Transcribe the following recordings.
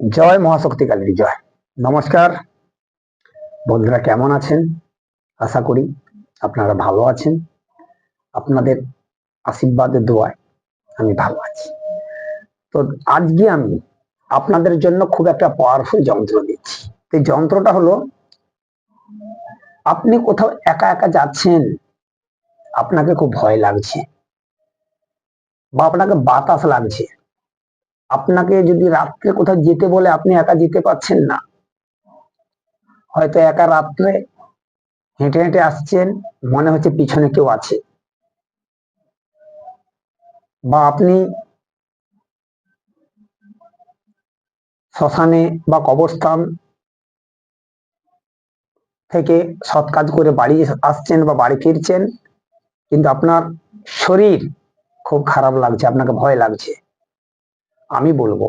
জয় মহাশক্তি কালীর জয়। নমস্কার। বন্ধুরা কেমন আছেন? আশা করি আপনারা ভালো আছেন। আপনাদের আশীর্বাদের দোয়ায় আমি ভালো আছি। তো আজকে আমি আপনাদের জন্য খুব একটা পাওয়ারফুল যন্ত্র দিচ্ছি। এই যন্ত্রটা হলো, আপনি কোথাও একা একা যাচ্ছেন, আপনাকে খুব ভয় লাগছে বা আপনাকে বাতাস লাগছে। আপনাকে যদি রাত্রে কোথাও যেতে বলে আপনি একা যেতে পারছেন না, হয়তো একা রাত্রে হেঁটে হেঁটে আসছেন, মনে হচ্ছে পিছনে কেউ আছে। বা আপনি শ্মশানে বা কবরস্থান থেকে সৎ কাজ করে বাড়ি আসছেন বা বাড়ি ফিরছেন, কিন্তু আপনার শরীর খুব খারাপ লাগছে, আপনাকে ভয় লাগছে। আমি বলব,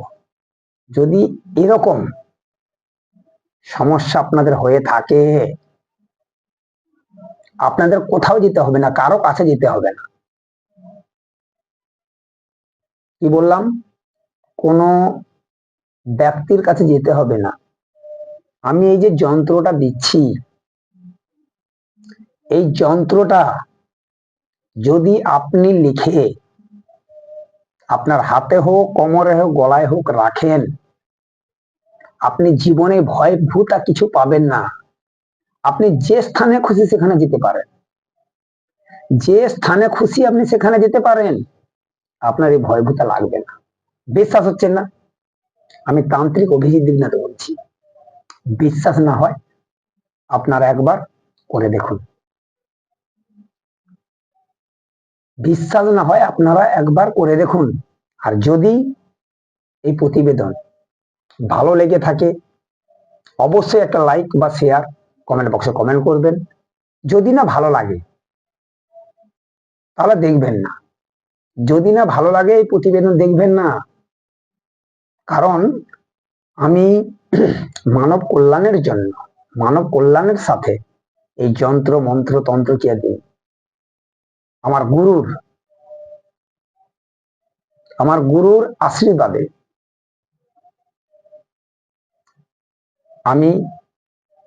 যদি এরকম সমস্যা আপনাদের হয়ে থাকে, আপনাদের কোথাও যেতে হবে না, কারও কাছে যেতে হবে না। কি বললাম? কোনো ব্যক্তির কাছে যেতে হবে না। আমি এই যে যন্ত্রটা দিচ্ছি, এই যন্ত্রটা যদি আপনি লিখে আপনার হাতে হোক, কোমরে হোক, গলায় হোক রাখেন। আপনি জীবনে ভয়, ভূতা কিছু পাবেন না। আপনি যে স্থানে খুশি সেখানে যেতে পারেন। যে স্থানে খুশি আপনি সেখানে যেতে পারেন। আপনার এই ভয়, ভূতা লাগবে না। বিশ্বাস হচ্ছে না? আমি তান্ত্রিক অভিজিৎ দিগনাথ বলছি। বিশ্বাস না হয়, আপনারা একবার করে দেখুন। বিশ্বাস না হয় আপনারা একবার করে দেখুন। আর যদি এই প্রতিবেদন ভালো লেগে থাকে, অবশ্যই একটা লাইক বা শেয়ার কমেন্ট বক্সে কমেন্ট করবেন। যদি না ভালো লাগে, তাহলে দেখবেন না। যদি না ভালো লাগে এই প্রতিবেদন দেখবেন না, কারণ আমি মানব কল্যাণের জন্য, মানব কল্যাণের সাথে এই যন্ত্র, মন্ত্র, তন্ত্র দিই আমার গুরুর আমার গুরুর আশীর্বাদে আমি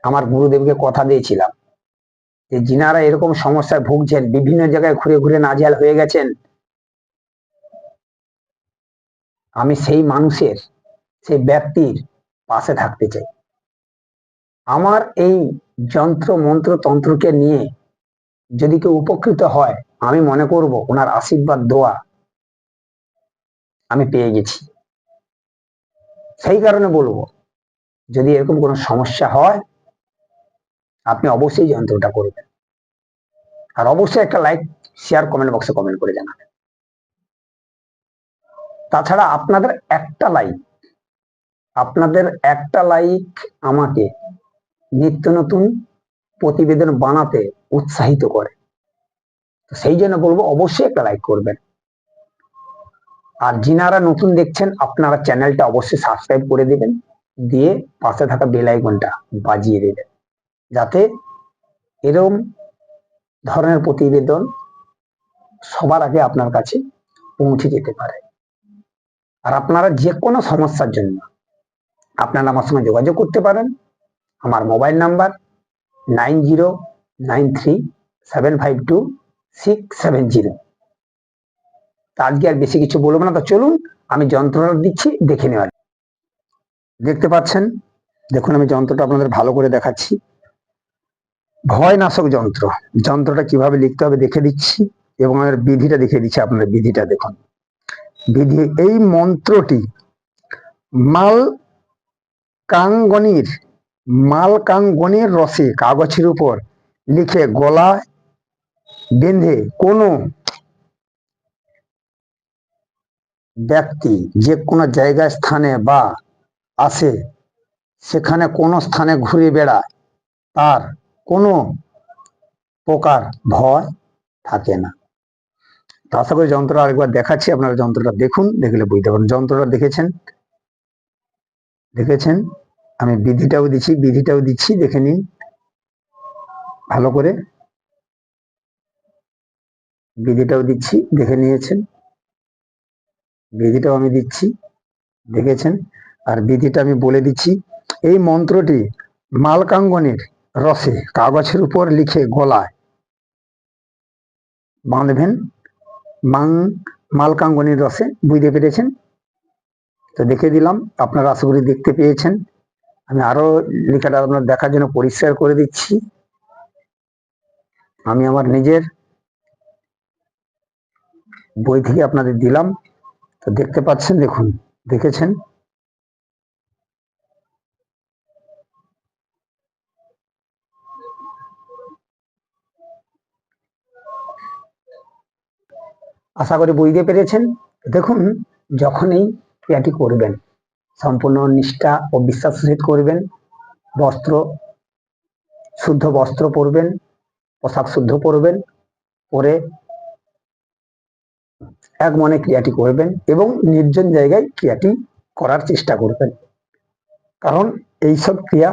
আমার গুরুদেবকে কথা দিয়েছিলাম যে যিনারা এরকম সমস্যায় ভুগছেন, বিভিন্ন জায়গায় ঘুরে ঘুরে নাজেহাল হয়ে গেছেন, আমি সেই মানুষের, সেই ব্যক্তির পাশে থাকতে চাই। আমার এই যন্ত্র মন্ত্র তন্ত্রকে নিয়ে যদি কেউ উপকৃত হয় আমি মনে করব ওনার আশীর্বাদ, দোয়া আমি পেয়ে গেছি। সেই কারণে বলব, যদি এরকম কোনো সমস্যা হয়, আপনি অবশ্যই যন্ত্রটা করবেন। আর অবশ্যই একটা লাইক শেয়ার কমেন্ট বক্সে কমেন্ট করে জানাবেন। তাছাড়া আপনাদের একটা লাইক আপনাদের একটা লাইক আমাকে নিত্য নতুন প্রতিবেদন বানাতে উৎসাহিত করে। সেই জন্য বলব অবশ্যই একটা লাইক করবেন। আর যিনারা নতুন দেখছেন, আপনারা চ্যানেলটা অবশ্যই সাবস্ক্রাইব করে দিবেন, দিয়ে পাশে থাকা বেল আইকনটা বাজিয়ে দেবেন। যাতে এরম ধরনের প্রতিবেদন সবার আগে আপনার কাছে পৌঁছে যেতে পারে। আর আপনারা যে কোনো সমস্যার জন্য আপনারা আমার সঙ্গে যোগাযোগ করতে পারেন। আমার mobile number nine zero nine three seven five two six seven zero আজকে আর বেশি কিছু বলব না, তো চলুন আমি যন্ত্রটা দিচ্ছি, দেখে নেওয়ার দেখতে পাচ্ছেন? দেখুন, আমি যন্ত্রটা আপনাদের ভালো করে দেখাচ্ছি। ভয় নাশক যন্ত্র। যন্ত্রটা কীভাবে লিখতে হবে দেখে দিচ্ছি, এবং আমার বিধিটা দেখে দিচ্ছি আপনাদের বিধিটা, দেখুন। বিধি, এই মন্ত্রটি মাল কাঙ্গনির মাল কাঙ্গনির রসে কাগজের উপর লিখে গলায় বেঁধে কোনো ব্যক্তি যে কোনো জায়গায়, স্থানে বা আসে সেখানে কোনো স্থানে ঘুরে বেড়ায়, তার কোনো প্রকার ভয় থাকে না। আশা করি যন্ত্র আরেকবার দেখাচ্ছি, আপনারা যন্ত্রটা দেখুন, দেখলে বুঝতে পারেন যন্ত্রটা দেখেছেন? দেখেছেন? আমি বিধিটাও দিচ্ছি বিধিটাও দিচ্ছি, দেখে নিন। ভালো করে। বিধিটাও দিচ্ছি, দেখে নিয়েছেন। বিধিটাও আমি দিচ্ছি, দেখেছেন। আর বিধিটা আমি বলে দিচ্ছি, এই মন্ত্রটি মালকাঙ্গনের রসে কাগজের উপর লিখে গলায় বাঁধবেন। মাং, মালকাঙ্গনের রসে, বুঝতে পেরেছেন? তো দেখে দিলাম, আপনারা আশা দেখতে পেয়েছেন। আমি আরও লেখাটা আপনার দেখার জন্য পরিষ্কার করে দিচ্ছি। আমি আমার নিজের বই থেকে আপনাদের দিলাম। তো দেখতে পাচ্ছেন, দেখুন, দেখেছেন? আশা করি বুঝতে পেরেছেন। দেখুন যখন এই ক্রিয়াটি করবেন, সম্পূর্ণ নিষ্ঠা ও বিশ্বাস সহিত করবেন, বস্ত্র, শুদ্ধ বস্ত্র পরবেন, পোশাক শুদ্ধ পরবেন, পরে এক মনে ক্রিয়াটি করবেন এবং নির্জন জায়গায় ক্রিয়াটি করার চেষ্টা করবেন। কারণ এইসব ক্রিয়া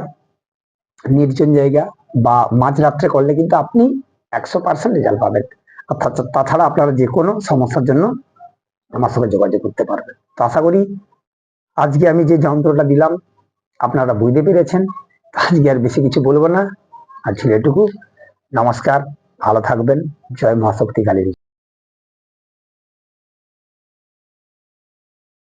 নির্জন জায়গা বা মাঝরাত্রে করলে কিন্তু আপনি একশো পার্সেন্ট রেজাল্ট পাবেন। অর্থাৎ তাছাড়া আপনারা যে কোনো সমস্যার জন্য আমার সঙ্গে যোগাযোগ করতে পারবেন। তো আশা করি আজকে আমি যে যন্ত্রটা দিলাম, আপনারা বুঝতে পেরেছেন। আজকে আর বেশি কিছু বলব না। আর ছেলেটুকু নমস্কার, ভালো থাকবেন। জয় মহাশক্তি কালী